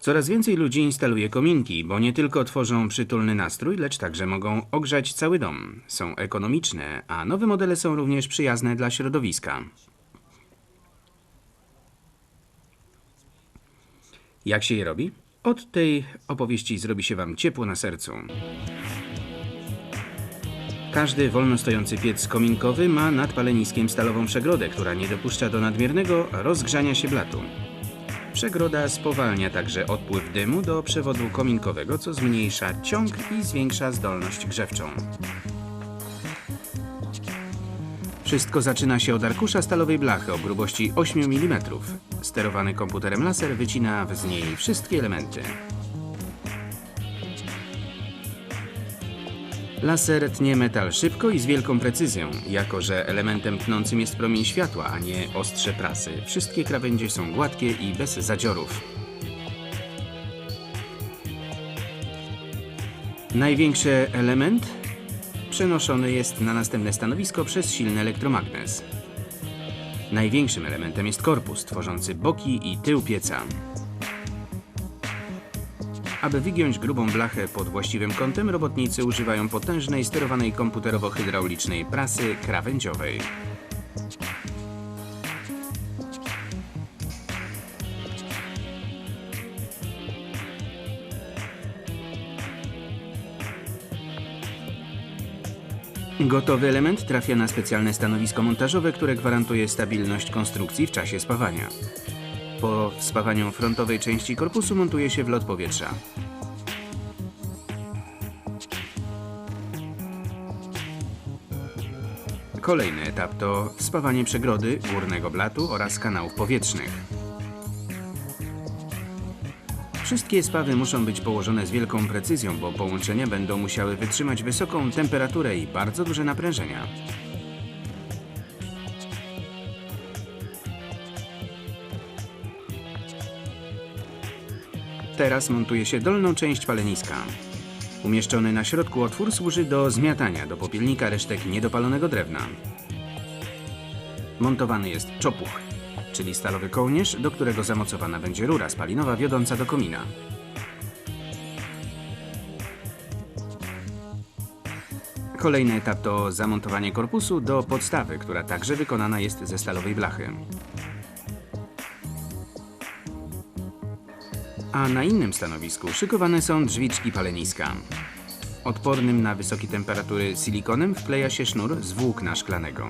Coraz więcej ludzi instaluje kominki, bo nie tylko tworzą przytulny nastrój, lecz także mogą ogrzać cały dom. Są ekonomiczne, a nowe modele są również przyjazne dla środowiska. Jak się je robi? Od tej opowieści zrobi się Wam ciepło na sercu. Każdy wolno stojący piec kominkowy ma nad paleniskiem stalową przegrodę, która nie dopuszcza do nadmiernego rozgrzania się blatu. Przegroda spowalnia także odpływ dymu do przewodu kominkowego, co zmniejsza ciąg i zwiększa zdolność grzewczą. Wszystko zaczyna się od arkusza stalowej blachy o grubości 8 mm. Sterowany komputerem laser wycina z niej wszystkie elementy. Laser tnie metal szybko i z wielką precyzją, jako że elementem tnącym jest promień światła, a nie ostrze prasy. Wszystkie krawędzie są gładkie i bez zadziorów. Największy element przenoszony jest na następne stanowisko przez silny elektromagnes. Największym elementem jest korpus, tworzący boki i tył pieca. Aby wygiąć grubą blachę pod właściwym kątem, robotnicy używają potężnej, sterowanej komputerowo-hydraulicznej prasy krawędziowej. Gotowy element trafia na specjalne stanowisko montażowe, które gwarantuje stabilność konstrukcji w czasie spawania. Po spawaniu frontowej części korpusu montuje się wlot powietrza. Kolejny etap to spawanie przegrody, górnego blatu oraz kanałów powietrznych. Wszystkie spawy muszą być położone z wielką precyzją, bo połączenia będą musiały wytrzymać wysoką temperaturę i bardzo duże naprężenia. Teraz montuje się dolną część paleniska. Umieszczony na środku otwór służy do zmiatania do popielnika resztek niedopalonego drewna. Montowany jest czopuch, czyli stalowy kołnierz, do którego zamocowana będzie rura spalinowa wiodąca do komina. Kolejny etap to zamontowanie korpusu do podstawy, która także wykonana jest ze stalowej blachy. A na innym stanowisku szykowane są drzwiczki paleniska. Odpornym na wysokie temperatury silikonem wkleja się sznur z włókna szklanego.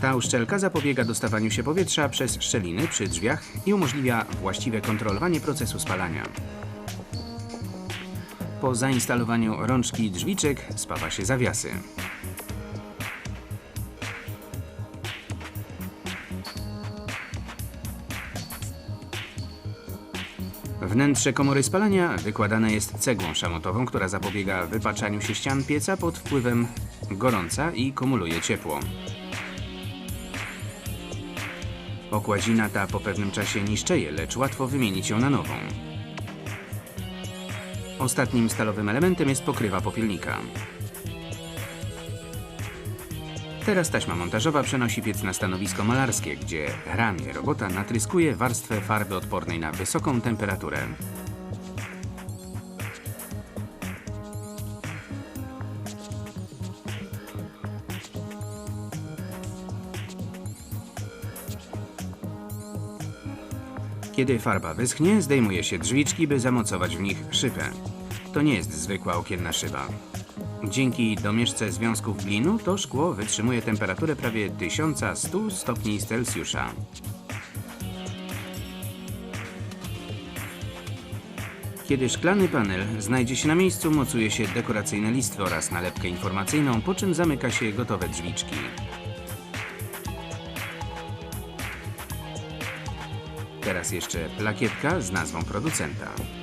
Ta uszczelka zapobiega dostawaniu się powietrza przez szczeliny przy drzwiach i umożliwia właściwe kontrolowanie procesu spalania. Po zainstalowaniu rączki drzwiczek spawa się zawiasy. Wnętrze komory spalania wykładane jest cegłą szamotową, która zapobiega wypaczaniu się ścian pieca pod wpływem gorąca i kumuluje ciepło. Okładzina ta po pewnym czasie niszczeje, lecz łatwo wymienić ją na nową. Ostatnim stalowym elementem jest pokrywa popielnika. Teraz taśma montażowa przenosi piec na stanowisko malarskie, gdzie ramię robota natryskuje warstwę farby odpornej na wysoką temperaturę. Kiedy farba wyschnie, zdejmuje się drzwiczki, by zamocować w nich szybę. To nie jest zwykła okienna szyba. Dzięki domieszce związków glinu to szkło wytrzymuje temperaturę prawie 1100 stopni Celsjusza. Kiedy szklany panel znajdzie się na miejscu, mocuje się dekoracyjne listwy oraz nalepkę informacyjną, po czym zamyka się gotowe drzwiczki. Teraz jeszcze plakietka z nazwą producenta.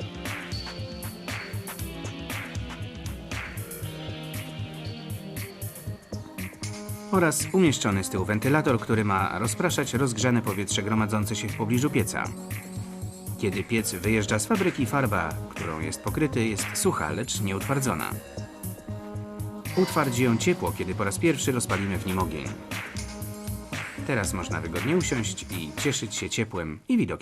Oraz umieszczony z tyłu wentylator, który ma rozpraszać rozgrzane powietrze gromadzące się w pobliżu pieca. Kiedy piec wyjeżdża z fabryki, farba, którą jest pokryty, jest sucha, lecz nie utwardzona. Utwardzi ją ciepło, kiedy po raz pierwszy rozpalimy w nim ogień. Teraz można wygodnie usiąść i cieszyć się ciepłem i widokiem